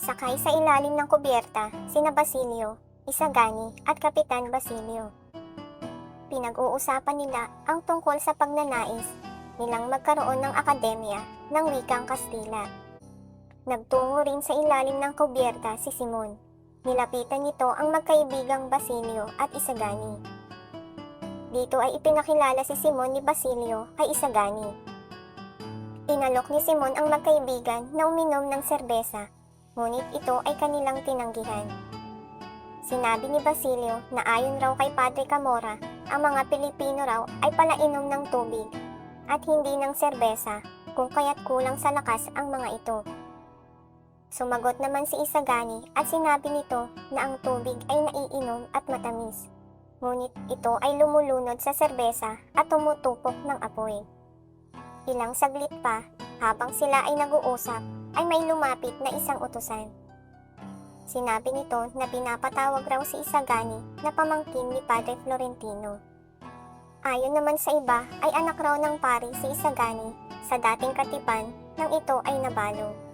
Sakay sa ilalim ng kubyerta, sina Basilio, Isagani at Kapitan Basilio. Pinag-uusapan nila ang tungkol sa pagnanais nilang magkaroon ng akademya ng wikang Kastila. Nagtungo rin sa ilalim ng kubyerta si Simon. Nilapitan nito ang magkaibigang Basilio at Isagani. Dito ay ipinakilala si Simon ni Basilio kay Isagani. Inalok ni Simon ang magkaibigan na uminom ng serbesa, ngunit ito ay kanilang tinanggihan. Sinabi ni Basilio na ayon raw kay Padre Camora, ang mga Pilipino raw ay palainom ng tubig at hindi ng serbesa kung kaya't kulang sa lakas ang mga ito. Sumagot naman si Isagani at sinabi nito na ang tubig ay naiinom at matamis. Ngunit ito ay lumulunod sa serbesa at tumutupok ng apoy. Ilang saglit pa, habang sila ay nag-uusap, ay may lumapit na isang utusan. Sinabi nito na pinapatawag raw si Isagani na pamangkin ni Padre Florentino. Ayon naman sa iba ay anak raw ng pari si Isagani sa dating katipan nang ito ay nabalo.